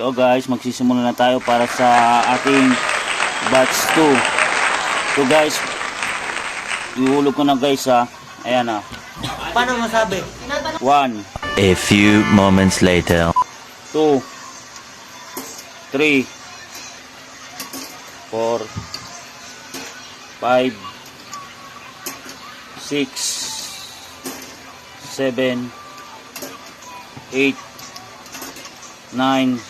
Hello guys, magsisimula na tayo para sa ating batch 2. So guys, ihulog ko na guys ha. Ayan ha. Paano masabi? 1, A few moments later. 2, 3, 4, 5, 6, 7, 8, 9,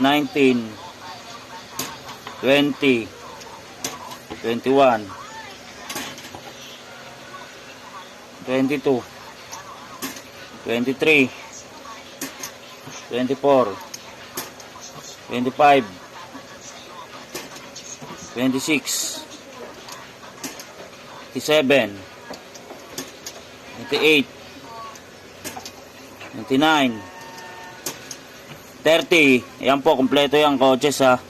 19, 20, 21, 22, 23, 24, 25, 26, 27, 28, 29, 30. Ayan po, kompleto yung coaches ha.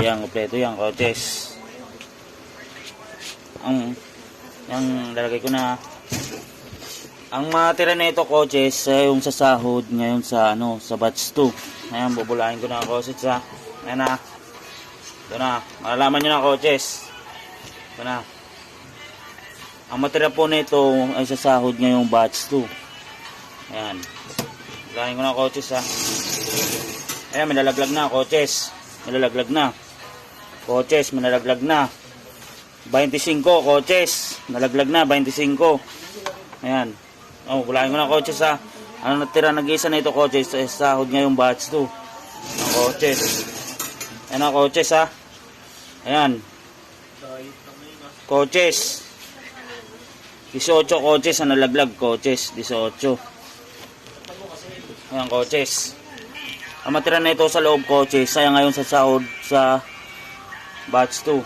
Ayan, kompleto yung coaches. Ang, yung lalagay ko na ang matira na ito coaches ay yung sa sahod ngayon sa ano sa batch 2. Ayan, bubulahin ko na ang coaches ha. Ayan na. Ito na. Malalaman nyo na coaches. Ito na. Ang matira po nito ay sa sahod ngayong batch 2. Ayan. Bubulahin ko na coaches ha. Ayan, may nalaglag na coaches. May nalaglag na. Coaches, may nalaglag na. 25 coaches. Nalaglag na, 25. Ayan. Oh, bulahin ko na coaches ha. Ano natira nag-isa na ito coaches sa sahod ngayong batch 2. Ang coaches. Ayan na coaches ha. Ayan. Coaches. 18 coaches ang nalaglag coaches. 18. Ayan coaches. Ang matira na ito sa loob coaches. Saya ngayon sa sahod sa batch 2.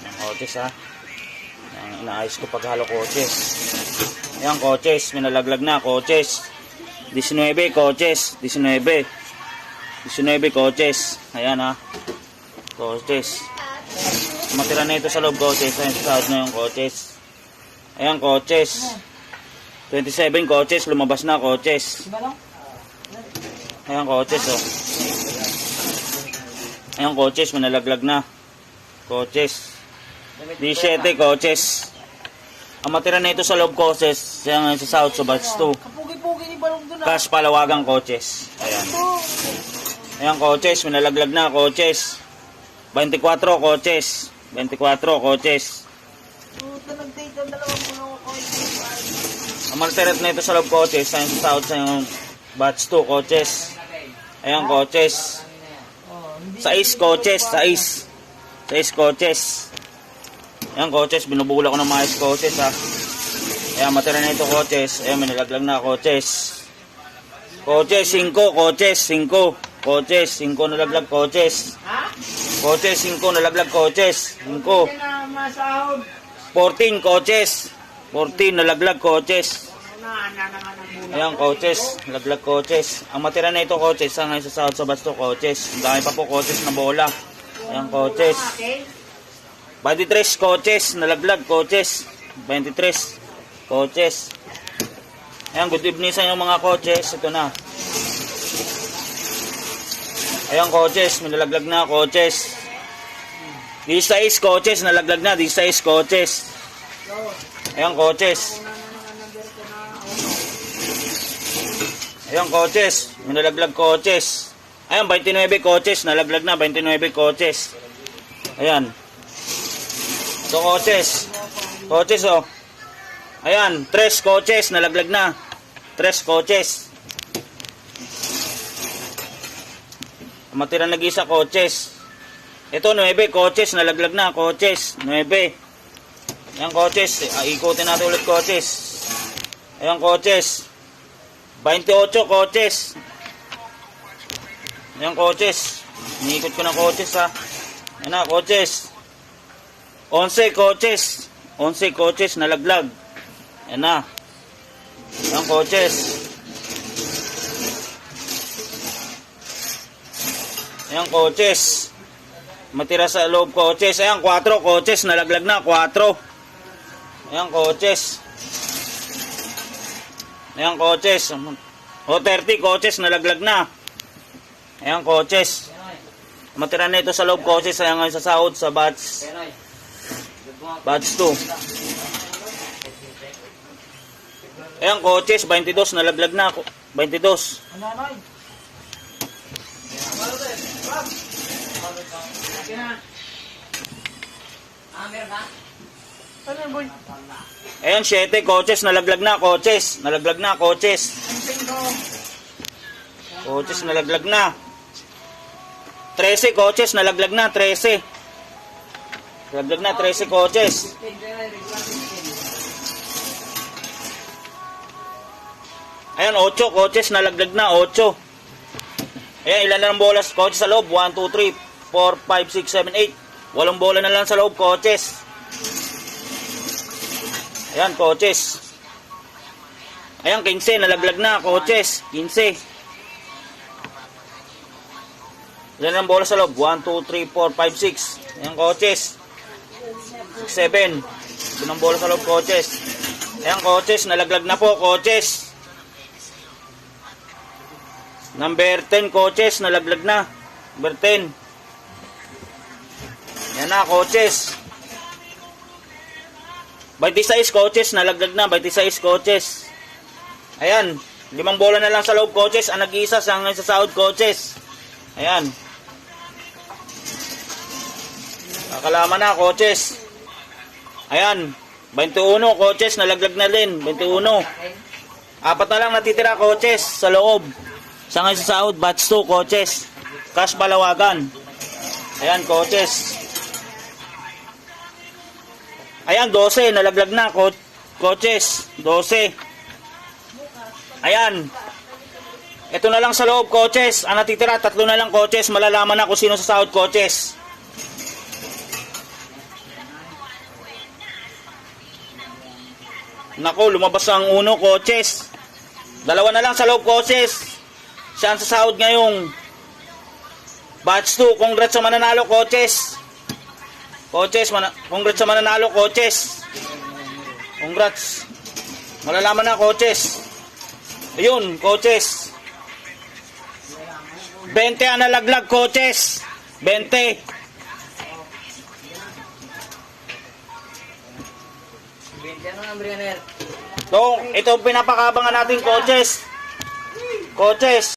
Ayan coaches ha. Ayan, inaayos ko paghalo coaches. Ayan coaches. May nalaglag na coaches. 19 coaches. 19. 19 coaches. Ayan ha. Coaches. Matira na ito sa loob coaches. Ayan sa na yung coaches. Ayan coaches. 27 coaches. Lumabas na coaches. Ayan coaches oh. Ayan coaches. Manalaglag na. Coaches. 17 coaches. Ang matira na ito sa loob coaches. Ayan sa south sa batch 2. Kapugi-pugi ni Balong doon ah. Cash palawagang coaches. Ayan. Ayan coaches, minalaglag na coaches. 24 coaches. 24 coaches. Ang malteret na ito sa loob coaches, ayan sa south sa yung batch 2 coaches. Ayan coaches. Sa is coaches, sa is. Sa is coaches. Ayan coaches, binubula ko ng mga is coaches ha. Ayan, matira na ito coaches. Ayan, minalaglag na coaches. Coaches, 5 coaches, 5. Coaches, 5 nalaglag coaches. Coaches, 5 nalaglag coaches. 5. Hindi na masahod. 14 coaches. 14 nalaglag coaches. Ayan coaches, nalaglag coaches. Ang matira na ito coaches, sa ngayon sa sahod sa basto coaches. Ang dami pa po coaches na bola. Ayan coaches. Okay? 23 coaches, nalaglag coaches. 23 coaches. Ayan, good evening sa inyo mga coaches. Ito na. Ayan coaches, may nalaglag na coaches. 16 coaches, nalaglag na. 16 coaches. Ayan coaches. Ayan coaches, may nalaglag coaches. Ayan, 29 coaches, nalaglag na. 29 coaches. Ayan. So coaches. Coaches oh. Ayan, tres coaches nalaglag na. Tres coaches. Matira nag-isa coaches. Ito 9 coaches nalaglag na, coaches. 9. Ayan, coaches. Ikutin natin ulit, coaches. Ayan, coaches. 28, coaches. Ayan, coaches. Iniikot ko ng coaches, ha. Ayan na, coaches. 11, coaches. 11, coaches, nalaglag. Ayan na. Ayan, coaches. Ayan, coaches. Matira sa loob, coaches. Ayan, 4, coaches. Nalaglag na, 4. Ayan, coaches. Ayan, coaches. O, 30, coaches. Nalaglag na. Ayan, coaches. Matira na ito sa loob, coaches. Ayan ngayon sa sahod sa batch. Batch 2. Ayan, coaches. 22. Nalaglag na. 22. Nanay. Ano boy? Ayan, 7 coaches, nalaglag na, coaches. Nalaglag na, coaches. Coaches, nalaglag na. 13 coaches, nalaglag na, 13. Nalaglag na, 13 coaches. Ayan, 8 coaches, nalaglag na, 8. Ayan, ilan na ng bola sa coaches sa loob? 1, 2, 3, 4, 5, 6, 7, 8. Walong bola na lang sa loob, coaches. Ayan, coaches. Ayan, 15, nalaglag na, coaches. 15. Ilan ang bola sa loob? 1, 2, 3, 4, 5, 6. Ayan, coaches. 6, 7. Doon ang bola sa loob, coaches. Ayan, coaches. Nalaglag na po, coaches. Number 10, coaches. Nalaglag na. Number 10. Ayan na, coaches. 26 coaches, nalaglag na. 26 coaches. Ayan. Limang bola na lang sa loob, coaches. Ang nag-iisa sa hanggang sa sahod, coaches. Ayan. Kakalaman na, coaches. Ayan. 21, coaches. Nalaglag na din. 21. Apat na lang natitira, coaches. Sa loob. Sa ngayon sa sahod, batch 2, coaches. Cash Balawagan. Ayan, coaches. Ayan, 12. Nalaglag na, co- coaches. 12. Ayan. Ito na lang sa loob, coaches. Ang natitira, tatlo na lang, coaches. Malalaman na kung sino sa sahod, coaches. Nako, lumabas ang uno, coaches. Dalawa na lang sa loob, coaches. Siya ang sa sahod ngayong batch 2. Congrats sa mananalo, coaches. Coaches, mana congrats sa mananalo, coaches. Congrats. Malalaman na, coaches. Ayun, coaches. 20 ang nalaglag, coaches. 20. Ano ang Brianer? So, ito ang pinapakabangan natin, coaches. Coaches.